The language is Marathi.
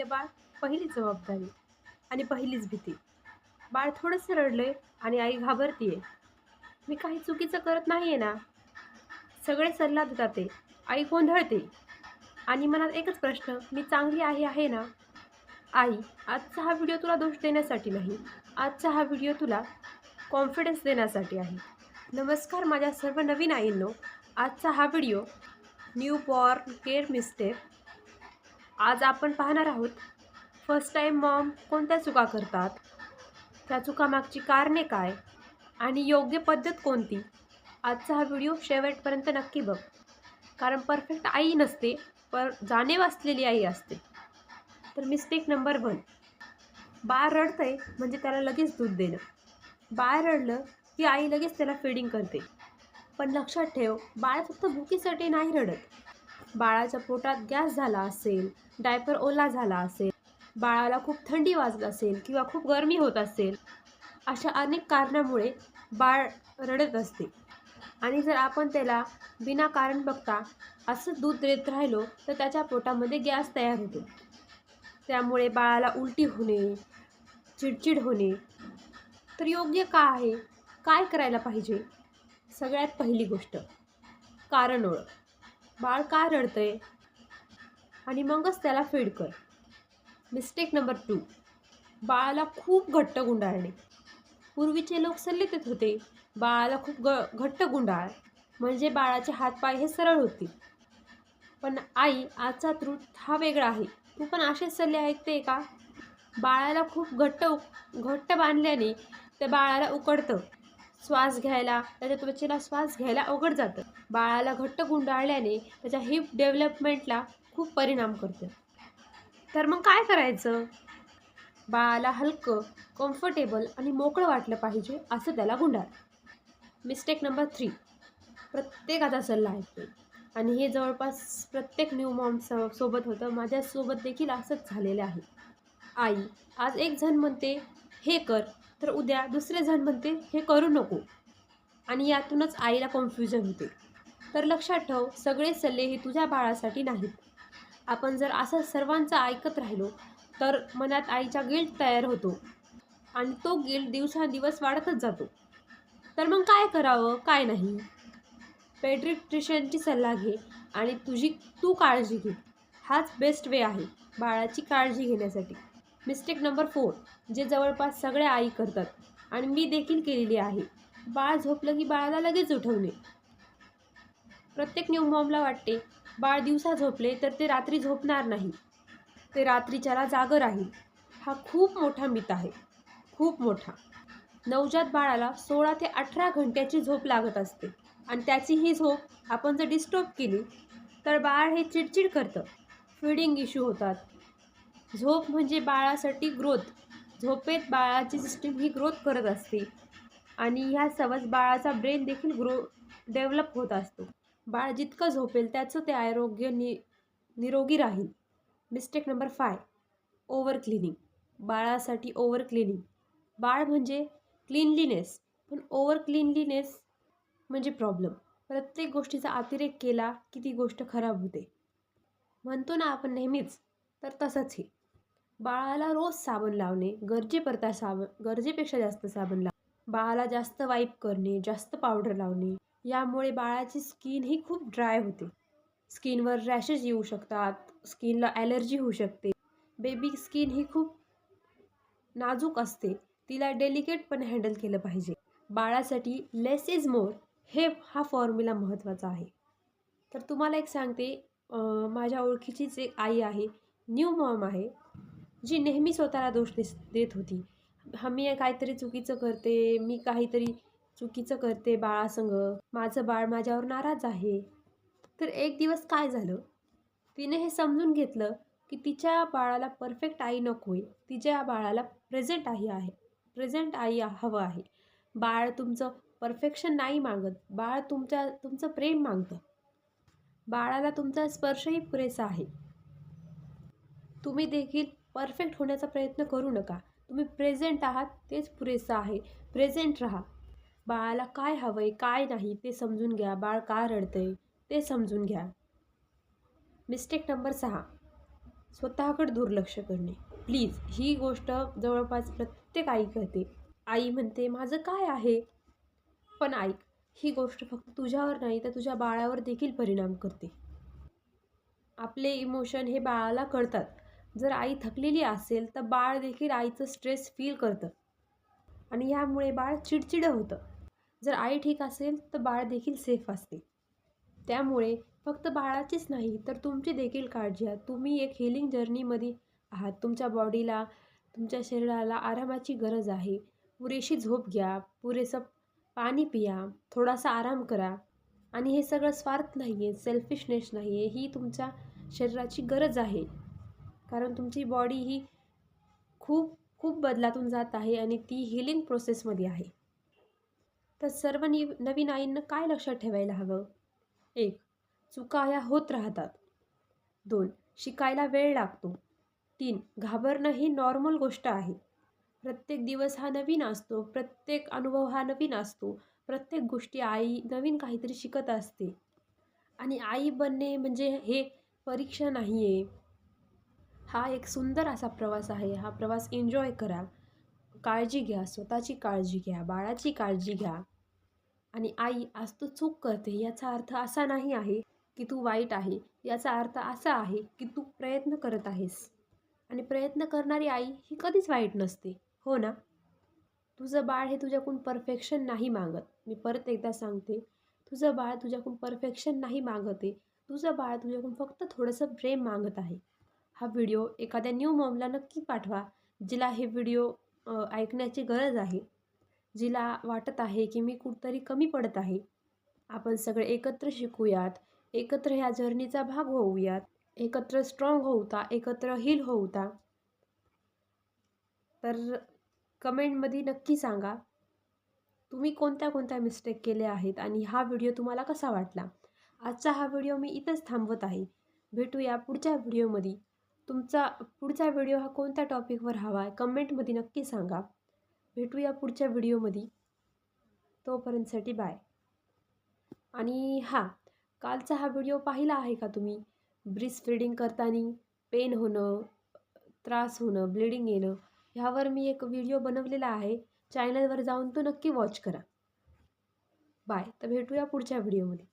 पहिलं बाळ पहिली जबाबदारी आणि पहिलीच भीती. बाळ थोडंसं रडलंय आणि आई घाबरतीये. मी काही चुकीचं करत नाही आहे ना. सगळे सल्ला देतात ते आई गोंधळते. आणि मनात एकच प्रश्न मी चांगली आई आहे ना? आई आजचा हा व्हिडिओ तुला दोष देण्यासाठी नाही. आजचा हा व्हिडिओ तुला कॉन्फिडन्स देण्यासाठी आहे. नमस्कार माझ्या सर्व नवीन आईंनो. आजचा हा video newborn care mistake आज आपण पाहणार आहोत फर्स्ट टाईम मॉम कोणत्या चुका करतात? त्या चुकामागची कारणे काय? आणि योग्य पद्धत कोणती? आजचा हा व्हिडिओ शेवटपर्यंत नक्की बघ. कारण परफेक्ट आई नसते पर जाणीव असलेली आई असते. तर मिस्टेक नंबर वन बाळ रडतंय म्हणजे त्याला लगेच दूध देणं. बाळ रडलं की आई लगेच त्याला फिडिंग करते. पण लक्षात ठेव बाळ फक्त भुकीसाठी नाही रडत. बाळाच्या पोटात गॅस झाला असेल डायपर ओला झाला असेल बाळाला खूप थंडी वाजत असेल किंवा खूप गरमी होत असेल अशा अनेक कारणामुळे बाळ रडत असते. आणि जर आपण त्याला बिना कारण बघता असं दूध देत राहिलो तर त्याच्या पोटामध्ये गॅस तयार होतो. त्यामुळे बाळाला उलटी होणे चिडचिड होणे तर योग्य का आहे? काय करायला पाहिजे? सगळ्यात पहिली गोष्ट कारण ओळख. बाळ काय रडतंय? आणि मगच त्याला फीड कर. मिस्टेक नंबर टू बाळाला खूप घट्ट गुंडाळणे. पूर्वीचे लोक सल्ले देत होते बाळाला खूप ग घट्ट गुंडाळ. म्हणजे बाळाचे हातपाय हे सरळ होतील. पण आई आजचा ट्रूथ हा वेगळा आहे. तू पण असेच सल्ले ऐकते का? बाळाला खूप घट्ट घट्ट बांधल्याने त्या बाळाला उकडतं. श्वास घ्यायला त्याच्या त्वचेला श्वास घ्यायला अवघड जातं. बाळाला घट्ट गुंडाळल्याने त्याच्या हिप डेव्हलपमेंटला खूप परिणाम करतो. तर मग काय करायचं? बाळाला हलकं कम्फर्टेबल आणि मोकळं वाटलं पाहिजे असं त्याला गुंडाळ मिस्टेक नंबर थ्री प्रत्येकाचा सल्ला ऐकतो आणि हे जवळपास प्रत्येक न्यू मॉम सोबत होतं. माझ्यासोबत देखील असंच झालेलं आहे. आई आज एक जण म्हणते हे कर तर उद्या दुसरे जण म्हणते हे करू नको. आणि यातूनच आईला कन्फ्युजन होते. तर लक्षात ठेव सगळे सल्ले हे तुझ्या बाळासाठी नाहीत. आपण जर असं सर्वांचं ऐकत राहिलो तर मनात आईचा गिल्ट तयार होतो. आणि तो गिल्ट दिवसांदिवस वाढतच जातो. तर मग काय करावं काय नाही? पेड्रिट्रिशियनची सल्ला घे आणि तुझी तू काळजी घे. हाच बेस्ट वे आहे बाळाची काळजी घेण्यासाठी. मिस्टेक नंबर फोर जे जवळपास सगळ्या आई करतात. आणि मी देखील केलेली आहे. बाळ झोपलं की बाळाला लगेच उठवणे. प्रत्येक न्यू मॉमला वाटते बाळ दिवसा झोपले तर ते रात्री झोपणार नाही. ते रात्रीच्याला जागं राहील. हा खूप मोठा मित आहे. खूप मोठा. नवजात बाळाला सोळा ते अठरा घंट्याची झोप लागत असते. आणि त्याची ही झोप आपण जर डिस्टर्ब केली तर बाळ हे चिडचिड करतं. फिडिंग इश्यू होतात. झोप म्हणजे बाळासाठी ग्रोथ. झोपेत बाळाची सिस्टीम ही ग्रोथ करत असते. आणि ह्या सवज बाळाचा ब्रेन देखील ग्रो डेव्हलप होत असतो. बाळ जितकं झोपेल त्याचं ते आरोग्य नि निरोगी राहील. Mistake number five over cleaning बाळासाठी ओव्हर क्लिनिंग बाळ म्हणजे क्लिनलीनेस पण ओव्हर क्लिनलीनेस म्हणजे प्रॉब्लेम प्रत्येक गोष्टीचा अतिरेक केला की ती गोष्ट खराब होते. म्हणतो ना आपण नेहमीच तर तसंच हे. बाळाला रोज साबण लावणे गरजेपरता साबण गरजेपेक्षा जास्त साबण लाव बाळाला जास्त वाईप करणे जास्त पावडर लावणे यामुळे बाळाची स्किन ही खूप ड्राय होते. स्किनवर रॅशेस येऊ शकतात स्किनला ॲलर्जी होऊ शकते. बेबी स्किन ही खूप नाजूक असते तिला डेलिकेटपणे हँडल केलं पाहिजे. बाळासाठी लेस इज मोर हे हा फॉर्म्युला महत्त्वाचा आहे. तर तुम्हाला एक सांगते माझ्या ओळखीचीच एक आई आहे न्यू मॉम आहे. जी नेहमी स्वतःला दोष दिस देत होती. हा मी काहीतरी चुकीचं करते मी काहीतरी चुकीचं करते बाळासंग. माझं बाळ माझ्यावर नाराज आहे. तर एक दिवस काय झालं? तिने हे समजून घेतलं की तिच्या बाळाला परफेक्ट आई नको आहे तिच्या बाळाला प्रेझेंट आई आहे. प्रेझेंट आई हवं आहे. बाळ तुमचं परफेक्शन नाही मागत. बाळ तुमच्या तुमचं प्रेम मागतं. बाळाला तुमचा स्पर्शही पुरेसा आहे. तुम्ही देखील परफेक्ट होण्याचा प्रयत्न करू नका. तुम्ही प्रेझेंट आहात तेच पुरेसं आहे. प्रेझेंट राहा. बाळाला काय हवं आहे काय नाही ते समजून घ्या. बाळ का रडतंय ते समजून घ्या. मिस्टेक नंबर सहा. स्वतःकडे दुर्लक्ष करणे. प्लीज ही गोष्ट जवळपास प्रत्येक आई करते. आई म्हणते माझं काय आहे? पण ऐक ही गोष्ट फक्त तुझ्यावर नाही तर तुझ्या बाळावर देखील परिणाम करते. आपले इमोशन हे बाळाला कळतात. जर आई थकलेली असेल तर बाळ देखील आईचं स्ट्रेस फील करतं. आणि ह्यामुळे बाळ चिडचिडं होतं. जर आई ठीक असेल तर बाळ देखील सेफ असते. त्यामुळे फक्त बाळाचीच नाही तर तुमची देखील काळजी घ्या. तुम्ही एक हिलिंग जर्नीमध्ये आहात. तुमच्या बॉडीला तुमच्या शरीराला आरामाची गरज आहे. पुरेशी झोप घ्या. पुरेसं पाणी पिया. थोडासा आराम करा. आणि हे सगळं स्वार्थ नाही आहे सेल्फिशनेस नाही आहे ही तुमच्या शरीराची गरज आहे. कारण तुमची बॉडी ही खूप खूप बदलातून जात आहे आणि ती हिलिंग प्रोसेसमध्ये आहे. तर सर्व नि नवीन आईंना काय लक्षात ठेवायला हवं? एक चुका ह्या होत राहतात. दोन शिकायला वेळ लागतो. तीन घाबरणं ही नॉर्मल गोष्ट आहे. प्रत्येक दिवस हा नवीन असतो प्रत्येक अनुभव हा नवीन असतो प्रत्येक गोष्टी आई नवीन काहीतरी शिकत असते. आणि आई बनणे म्हणजे हे परीक्षा नाही आहे हा एक सुंदर असा प्रवास आहे. हा प्रवास एन्जॉय करा. काळजी घ्या. स्वतःची काळजी घ्या. बाळाची काळजी घ्या. आणि आई आज तू चूक करते याचा अर्थ असा नाही आहे की तू वाईट आहे. याचा अर्थ असा आहे की तू प्रयत्न करत आहेस. आणि प्रयत्न करणारी आई ही कधीच वाईट नसते. हो ना? तुझं बाळ हे तुझ्याकडून परफेक्शन नाही मागत. मी परत एकदा सांगते. तुझं बाळ तुझ्याकडून परफेक्शन नाही मागत आहे. तुझं बाळ तुझ्याकडून फक्त थोडंसं प्रेम मागत आहे. हा व्हिडिओ एखाद्या न्यू मॉमला नक्की पाठवा जिला हे व्हिडिओ ऐकण्याची गरज आहे. जिला वाटत आहे की मी कुठतरी कमी पडत आहे. आपण सगळे एकत्र शिकूयात एकत्र ह्या जर्नीचा भाग होऊयात एकत्र स्ट्रॉंग होऊता एकत्र हिल होऊता. तर कमेंटमध्ये नक्की सांगा तुम्ही कोणत्या कोणत्या मिस्टेक केल्या आहेत आणि हा व्हिडिओ तुम्हाला कसा वाटला? आजचा हा व्हिडिओ मी इथंच थांबवत आहे. भेटूया पुढच्या व्हिडिओमध्ये. तुमचा पुढचा व्हिडिओ हा कोणत्या टॉपिकवर हवा आहे? कमेंटमध्ये नक्की सांगा. भेटूया पुढच्या व्हिडिओमध्ये. तोपर्यंतसाठी बाय आणि हां कालचा हा व्हिडिओ पाहिला आहे का तुम्ही? ब्रिस फिडिंग करताना पेन होणं त्रास होणं ब्लिडिंग येणं ह्यावर मी एक व्हिडिओ बनवलेला आहे. चॅनलवर जाऊन तो नक्की वॉच करा. बाय तर भेटूया पुढच्या व्हिडिओमध्ये.